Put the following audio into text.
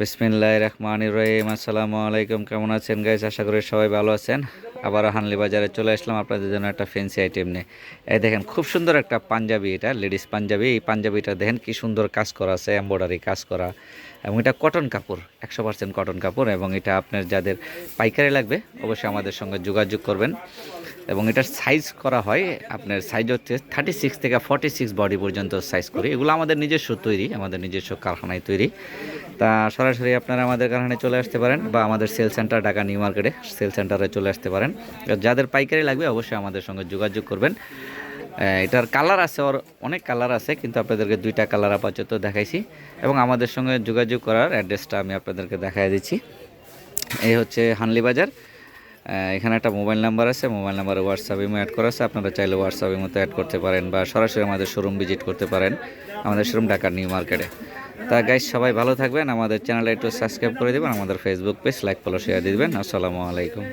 বিসমিল্লাহ রহমান রহিম। আসসালামু আলাইকুম। কেমন আছেন গাইজ আশা করি সবাই ভালো আছেন। আবার হানলি বাজারে চলে আসলাম আপনাদের জন্য একটা ফ্যান্সি আইটেম নিয়ে। এই দেখেন, খুব সুন্দর একটা পাঞ্জাবি এটা লেডিস পাঞ্জাবি। এই পাঞ্জাবিটা দেখেন কি সুন্দর কাজ করা আছে এম্ব্রয়ডারি কাজ করা। এবং এটা কটন কাপড়, একশো পার্সেন্ট কটন কাপড়। এবং এটা আপনার যাদের পাইকারি লাগবে, অবশ্যই আমাদের সঙ্গে যোগাযোগ করবেন। এবং এটার সাইজ করা হয়, আপনার সাইজ হচ্ছে থার্টি সিক্স থেকে ফর্টি সিক্স বডি পর্যন্ত সাইজ করি। এগুলো আমাদের নিজস্ব তৈরি, আমাদের নিজস্ব কারখানায় তৈরি। তা সরাসরি আপনারা আমাদের কারখানায় চলে আসতে পারেন বা আমাদের sale centre Dhaka new market sale সেন্টারে চলে আসতে পারেন। যাদের পাইকারি লাগবে অবশ্যই আমাদের সঙ্গে যোগাযোগ করবেন। এটার কালার আছে, ওর অনেক কালার আছে, কিন্তু আপনাদেরকে দুইটা কালার আপাতত দেখাইছি। এবং আমাদের সঙ্গে যোগাযোগ করার অ্যাড্রেসটা আমি আপনাদেরকে দেখাই দিচ্ছি। এই হচ্ছে হানলি বাজার। এখানে একটা মোবাইল নাম্বার আছে, মোবাইল নাম্বারে হোয়াটসঅ্যাপ ইমো অ্যাড করা আছে। আপনারা চাইলে হোয়াটসঅ্যাপ ইমোতে অ্যাড করতে পারেন বা সরাসরি আমাদের শোরুম ভিজিট করতে পারেন। আমাদের শোরুম ঢাকার নিউ মার্কেটে তা গাইজ সবাই ভালো থাকবেন। আমাদের চ্যানেলে একটু সাবস্ক্রাইব করে দেবেন। আমাদের Facebook page like follow share দিয়ে দেবেন। আসসালামু আলাইকুম।